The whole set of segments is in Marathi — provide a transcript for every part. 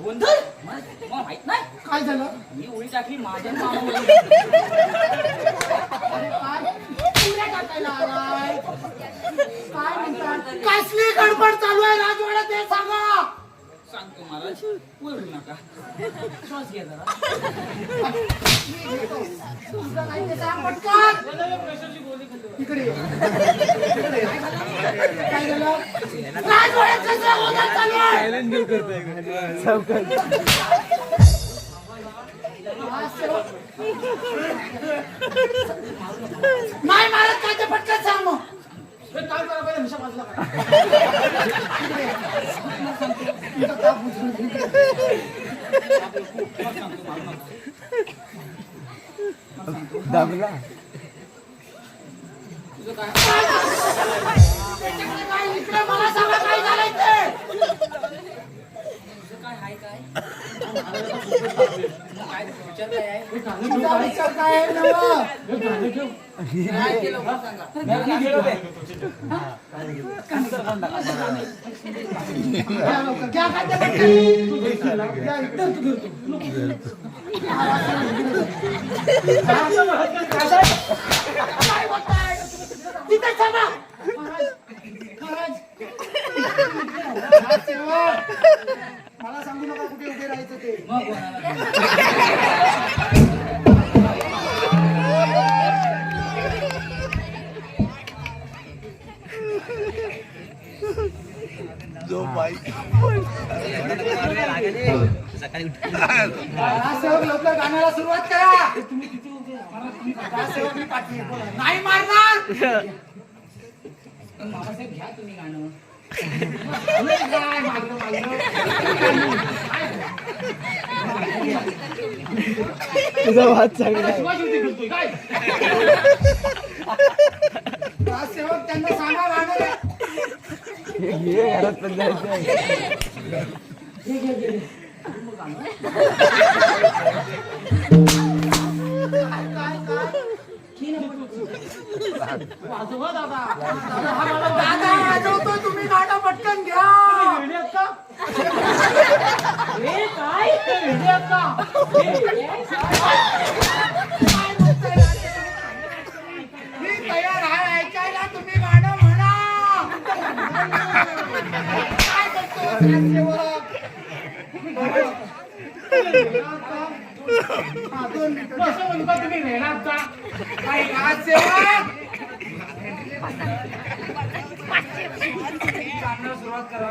गोंधळ? मला माहीत नाही? काय झालं? मी उडी टाकली माझ्या मामावर काय? म्हणतात? कसली गडबड चालू आहे राजवाड्यात ते सांगा. सांगतो महाराज बोलू नका श्वास घ्या जरा इकडे ये. इकडे ये. काय झालं नाही मारत काय ते पटकन सांग मग हे काय करा पाहिजे हिशोब वाचला का? इकडे ये. तुमचा ताप उचलून इकडे. तुझं काय काय इकडे मला सांगा काय झालंय ते तुझं काय हाय काय काय विचार काय आहे तुझा विचार काय आहे नवं? काय केलं मला सांगा घ्या लवकर, घ्या काय ते पटकन. घ्या, इकडं तू धरतो. काय बोलताय? तिथे थांबा. महाराज, महाराज. महाराज सेवक, मला सांगू नका कुठे उभे राहायचं ते. मग कोणाला महाराज सेवक लवकर गाण्याला सुरुवात करा. महाराज सेवक मी पाठी आहे, बोला. नाही मारणार! मामासाहेब घ्या तुम्ही गाणं. काय सेवक त्यांना सांगा गाणं काय काय काय वाजवा दादा. दादा वाजवतो तुम्ही. गाणं पटकन घ्या हे काय काय बोलताय मी तयार आहे ऐकायला तुम्ही गाणं म्हणा काय करतो ग्रामसेवक? हा, दोन मिनिटं. काय ग्रामसेवक? गाणं सुरुवात करा.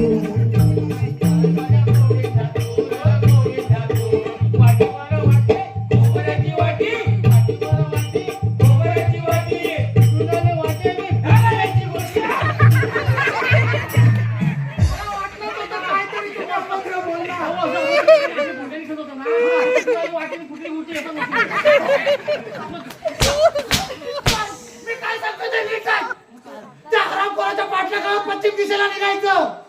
पश्चिम दिशेला निघायचं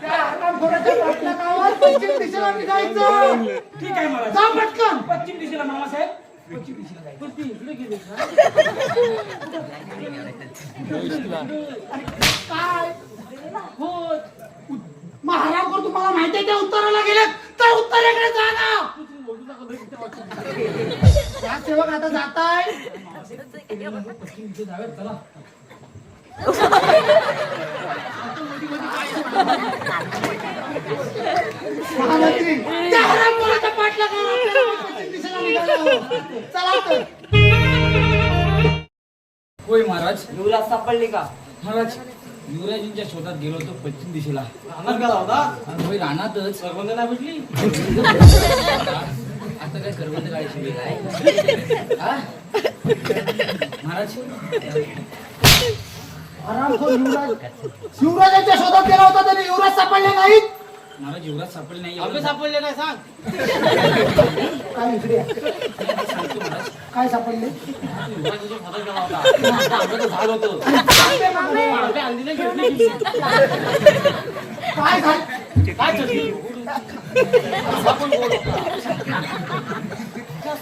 त्या हरामखोराच्या पाटल्या गावात पश्चिम दिशेला निघायचं. ठीक आहे महाराज. जा पटकन. पश्चिम दिशेला मामासाहेब पश्चिम दिशेला जायचं. काय? हो. मग हरामखोर तुम्हाला माहिती आहे त्या उत्तराला गेले. तर उत्तरेकडे जा ना. सेवक आता जाताय. महामंत्री त्या करून आपल्याला. चला तर होय महाराज. युवराज सापडले का? महाराज युवराजींच्या शोधात गेलो होतो पश्चिम दिशेला. राहणार का होता? आणि होय रानातच. सरपंच नाही भेटली? आता काय करवंद काढायची वेळ आहे? हा? महाराज? हरामखोर युवराज शोधात गेला होता त्याने युवराज सापडले नाहीत मला जीवरात सापडले नाही अबे एवढं सापडले काय सांग काय इकडे या. काय सापडले युवराजाच्या हातात गेला होता. आता आंब्याचं झाड होतं. आंबे आणलेले घेतले की. काय झालं काय चटणी? गोड होता. काय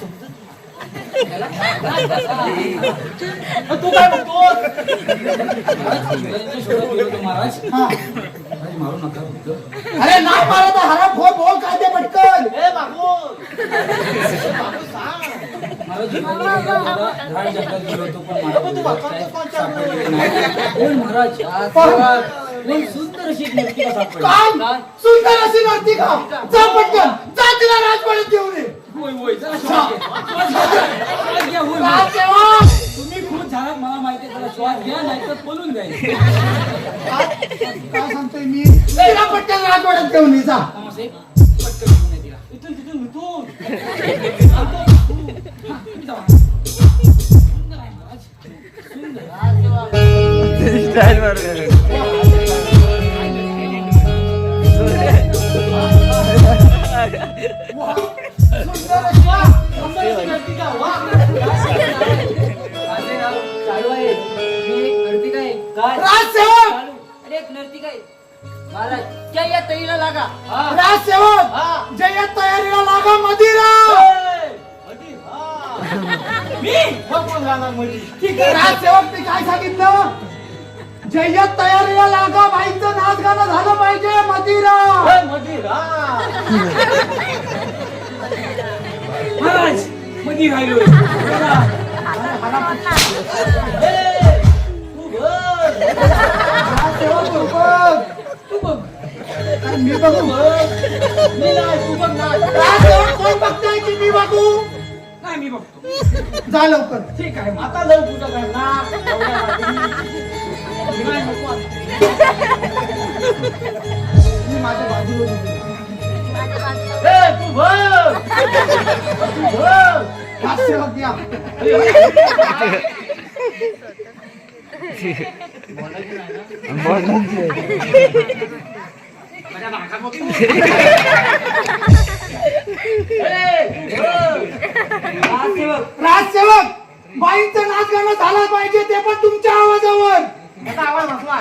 महाराज हा महाराज मारू नका अरे नाही मला तर हरा बोल बोल काय ते पटकन महाराज तू काय सुंदर अशी मूर्ती काय? सुंदर अशी नव्हती का? जा पटकन. जा तिला राजवाड्यात घेऊन ये. होय होय जरा श्वास घ्या. श्वास घ्या. तुम्ही खूप झालात मला माहिती आहे जरा श्वास घ्या नाही तर पळून जाईल काय सांगतोय मी पटकन राजवाड्यात घेऊन ये जा मामासाहेब, पटकन घेऊन या तिला. इथून तिथून इथून तुम्ही जावा. सुंदर आहे महाराज. सुंदर. सुंदर लागा हा. राजसेवक हा. तयारीला लागा मदिरा हा. मी राजसेवक मी काय सांगितलं जय्यत तयारीला लागा बाईचं नाच गाणं झालं पाहिजे मदिरा. महाराज मधी. ए, तू बघ. मी बघू मी नाही, तू बघ कोण बघताय की मी बघू? नाही मी बघतो. जा लवकर. ठीक आहे आता जाऊ तुझं करणार एवढ्या रात्री. मी नाही नको आता. मी माझ्या बाजूला राजसेवक या बाईंचं नाच गाणं झालं पाहिजे ते पण तुमच्या आवाजावर आवाज बसला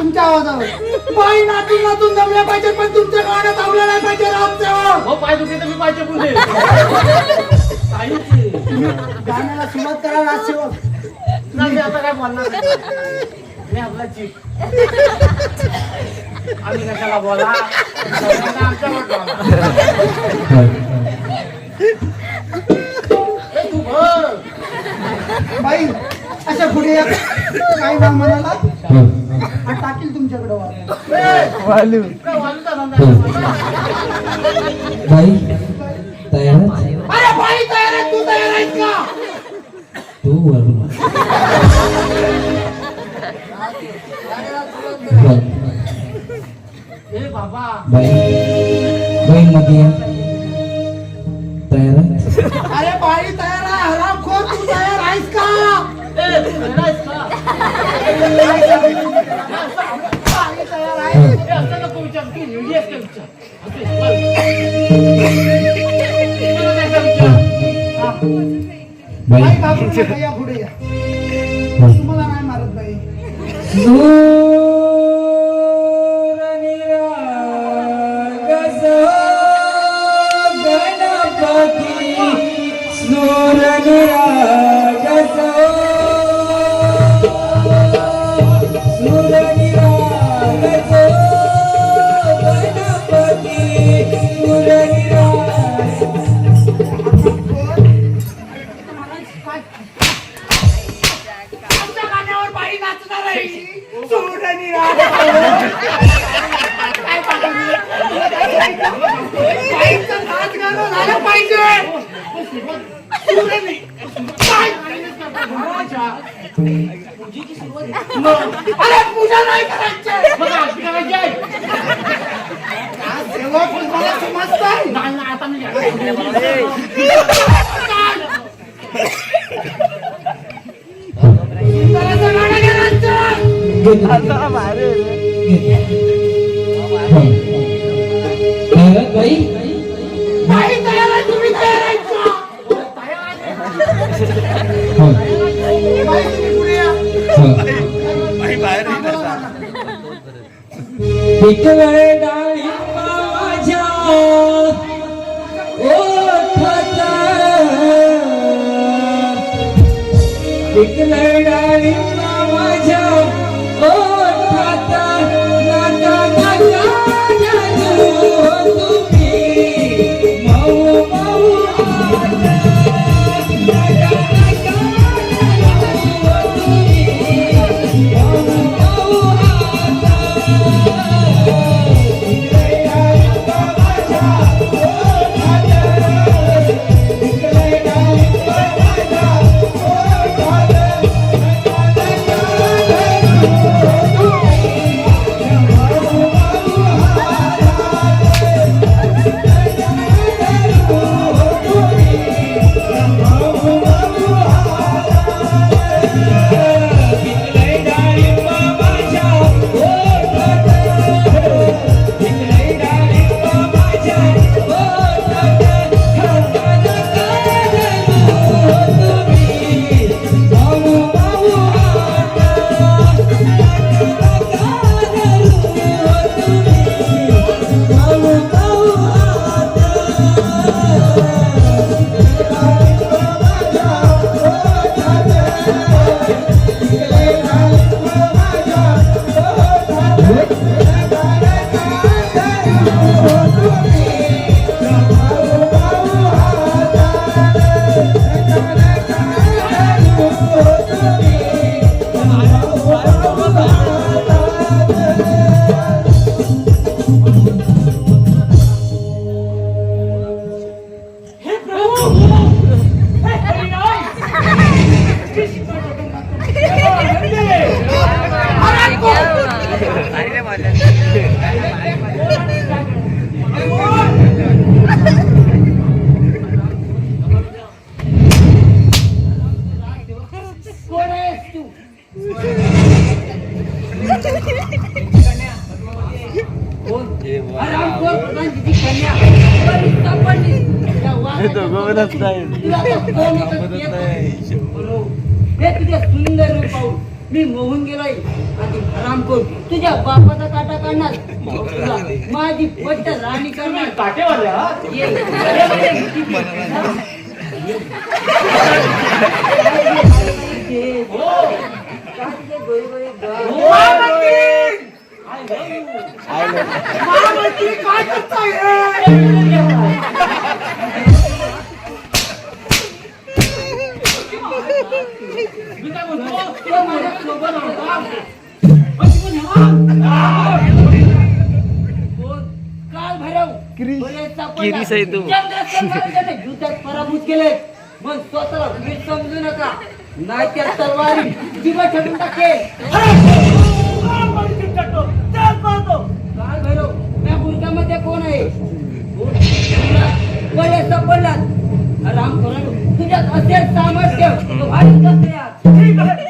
तुमच्या आवाजावर. बाई नाचून नाचून जमल्या पाहिजे पण तुमच्या गाणं थांबलं नाही पाहिजे हो पाय दुखले तर मी पाहिजे पुढे गाण्याला सुरुवात करा राजसेवक नाही आता काय बोलणार नाही. मी आपला चीट आम्ही कशाला बोला? सगळ्यांना आमच्यावर बोला. ए, तू बघ बाई अशा पुढे या. काय नाव म्हणाला? हा, टाकील तुमच्याकडे वाल. बाई तयारच अरे बाई तयार आहे तू तयार आहेस का? तू वरून ए बाबा. बाई बाई मध्ये या. तयारच अरे बाई तयार घाबरू बाबू या पुढे या तुम्हाला नाही मारत बाई मला समजतंय नाही, नाही, आता मी सुंदराचं गाणं गायचं. तयारच बाई बाई तयार आहे, तुम्ही तयार आहेत का? take the night. हे तुझे सुंदर मी मोहून गेलोय करून तुझ्या बापाचा काटा काढणार माझी पट्ट राणी करणार हा. काय सापडला. चंद्रसेन महाराजांनी युद्धात पराभूत केले मग स्वतःला वीर समजू नका नाही त्या तलवारी जीवा ठेवून काल भैरव त्या बुरकामध्ये कोण आहे कोण? आराम राम करण तुझ्यात असेल सामर्थ्य तो भारी यार